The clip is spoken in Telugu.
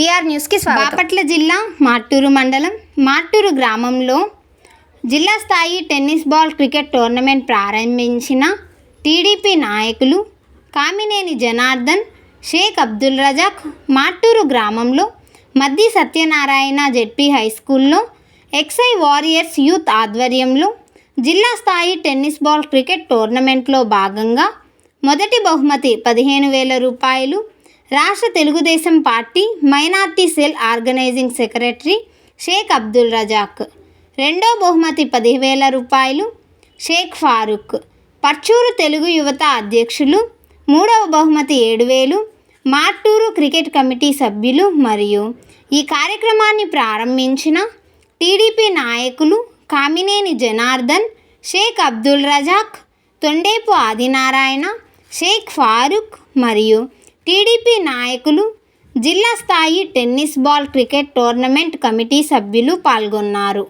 బీఆర్ న్యూస్కి స్వాగతం. బాపట్ల జిల్లా మాట్టూరు మండలం మాట్టూరు గ్రామంలో జిల్లా స్థాయి టెన్నిస్ బాల్ క్రికెట్ టోర్నమెంట్ ప్రారంభించిన టీడీపీ నాయకులు కామినేని జనార్దన్ షేక్ అబ్దుల్ రజాక్ మాట్టూరు గ్రామంలో మద్ది సత్యనారాయణ జెడ్పీ హై స్కూల్లో ఎక్సై వారియర్స్ యూత్ ఆధ్వర్యంలో జిల్లా స్థాయి టెన్నిస్ బాల్ క్రికెట్ టోర్నమెంట్లో భాగంగా మొదటి బహుమతి పదిహేను వేల రూపాయలు రాష్ట్ర Telugu Desam party minority cell organizing secretary Shaik Abdul Razak. రెండో బహుమతి పదివేల రూపాయలు షేక్ ఫారూక్. పర్చూరు తెలుగు యువత అధ్యక్షులు. మూడవ బహుమతి ఏడు వేలు మార్టూరు క్రికెట్ కమిటీ సభ్యులు మరియు ఈ కార్యక్రమాన్ని ప్రారంభించిన టీడీపీ నాయకులు కామినేని జనార్దన్ షేక్ అబ్దుల్ రజాక్ తొండేపు ఆదినారాయణ షేక్ ఫారూక్ మరియు టీడీపీ నాయకులు జిల్లా స్థాయి tennis ball cricket tournament committee సభ్యులు పాల్గొన్నారు.